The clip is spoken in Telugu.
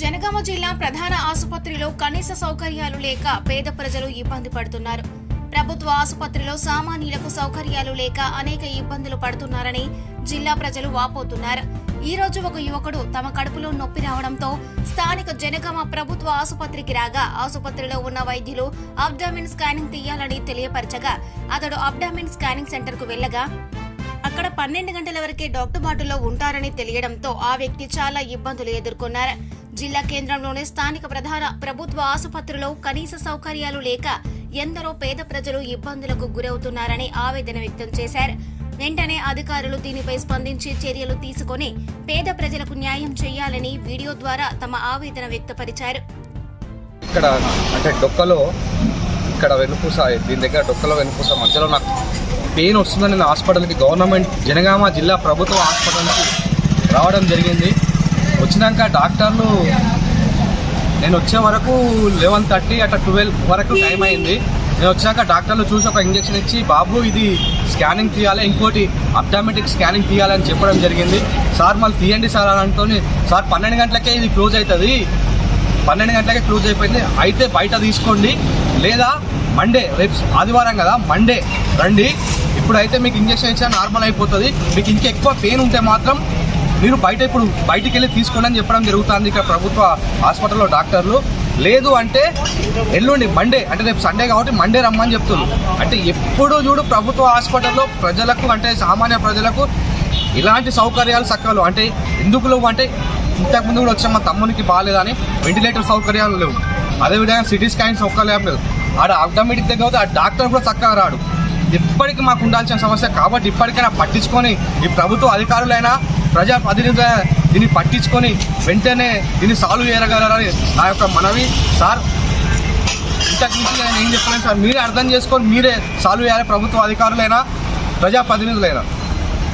జనగామ జిల్లా ప్రధాన ఆసుపత్రిలో కనీస సౌకర్యాలు లేక పేద ప్రజలు ఇబ్బంది పడుతున్నారు. ప్రభుత్వ ఆసుపత్రిలో సామాన్యులకు సౌకర్యాలు లేక అనేక ఇబ్బందులు పడుతున్నారని జిల్లా ప్రజలు వాపోతున్నారు. ఈ రోజు ఒక యువకుడు తమ కడుపులో నొప్పి రావడంతో స్థానిక జనగామ ప్రభుత్వ ఆసుపత్రికి రాగా ఆసుపత్రిలో ఉన్న వైద్యులు అబ్డామిన్ స్కానింగ్ తీయాలని తెలియపరచగా అతడు అబ్డామిన్ స్కానింగ్ సెంటర్కు వెళ్ళగా అక్కడ పన్నెండు గంటల వరకే డాక్టర్ బాటులో ఉంటారని తెలియడంతో ఆ వ్యక్తి చాలా ఇబ్బందులు ఎదుర్కొన్నారు. జిల్లా కేంద్రంలోని స్థానిక ప్రధాన ప్రభుత్వ ఆసుపత్రిలో కనీస సౌకర్యాలు లేక ఎందరో పేద ప్రజలు ఇబ్బందులకు గురవుతున్నారని ఆవేదన వ్యక్తం చేశారు. వెంటనే అధికారులు దీనిపై స్పందించి చర్యలు తీసుకొని పేద ప్రజలకు న్యాయం చేయాలని వీడియో ద్వారా తమ ఆవేదన వ్యక్తపరిచారు. ఇక్కడ అంటే డొక్కలో ఇక్కడ వెనుపూస దీని దగ్గర డొక్కలో వెనుపూస మధ్యలో నాకు పెయిన్ వస్తుందని హాస్పిటల్కి గవర్నమెంట్ జనగామ జిల్లా ప్రభుత్వ హాస్పిటల్కి రావడం జరిగింది. వచ్చినాక డాక్టర్లు నేను వచ్చే వరకు లెవెన్ థర్టీ అట్లా ట్వెల్వ్ వరకు టైం అయింది. నేను వచ్చాక డాక్టర్లు చూసి ఒక ఇంజెక్షన్ ఇచ్చి బాబు ఇది స్కానింగ్ తీయాలి ఇంకోటి అప్టామెటిక్ స్కానింగ్ తీయాలని చెప్పడం జరిగింది. సార్ మళ్ళీ తీయండి సార్ అని అంటూనే సార్ పన్నెండు గంటలకే ఇది క్లోజ్ అవుతుంది పన్నెండు గంటలకే క్లోజ్ అయిపోయింది. అయితే బయట తీసుకోండి. లేదా మండే రేపు ఆదివారం కదా మండే రండి. ఇప్పుడైతే మీకు ఇంజెక్షన్ ఇచ్చా నార్మల్ అయిపోతుంది. మీకు ఇంకా ఎక్కువ పెయిన్ ఉంటే మాత్రం మీరు బయట ఇప్పుడు బయటికి వెళ్ళి తీసుకోండి అని చెప్పడం జరుగుతుంది ఇక్కడ ప్రభుత్వ హాస్పిటల్లో డాక్టర్లు. లేదు అంటే ఎల్లుండి మండే అంటే రేపు సండే కాబట్టి మండే రమ్మని చెప్తున్నారు అంటే ఎప్పుడు చూడు ప్రభుత్వ హాస్పిటల్లో ప్రజలకు అంటే సామాన్య ప్రజలకు ఇలాంటి సౌకర్యాలు సక్కలు. అంటే ఎందుకు లేవు అంటే ఇంతకుముందు కూడా వచ్చాం మా తమ్మునికి బాగాలేదని వెంటిలేటర్ సౌకర్యాలు లేవు. అదేవిధంగా సిటీ స్కాన్ సౌకర్యాలు లేవు. ఆడ అబ్డమిటిక్ దగ్గర ఆ డాక్టర్ కూడా చక్కగా రాడు. ఇప్పటికీ మాకు ఉండాల్సిన సమస్య కాబట్టి ఇప్పటికైనా పట్టించుకొని ఈ ప్రభుత్వ అధికారులైనా ప్రజా ప్రతినిధుల దీన్ని పట్టించుకొని వెంటనే దీన్ని సాల్వ్ చేయగలరని నా యొక్క మనవి. సార్ ఇంతకు మించి నేను ఏం చెప్పలేను సార్. మీరే అర్థం చేసుకొని మీరే సాల్వ్ చేయాలి ప్రభుత్వ అధికారులైనా ప్రజాప్రతినిధులైనా.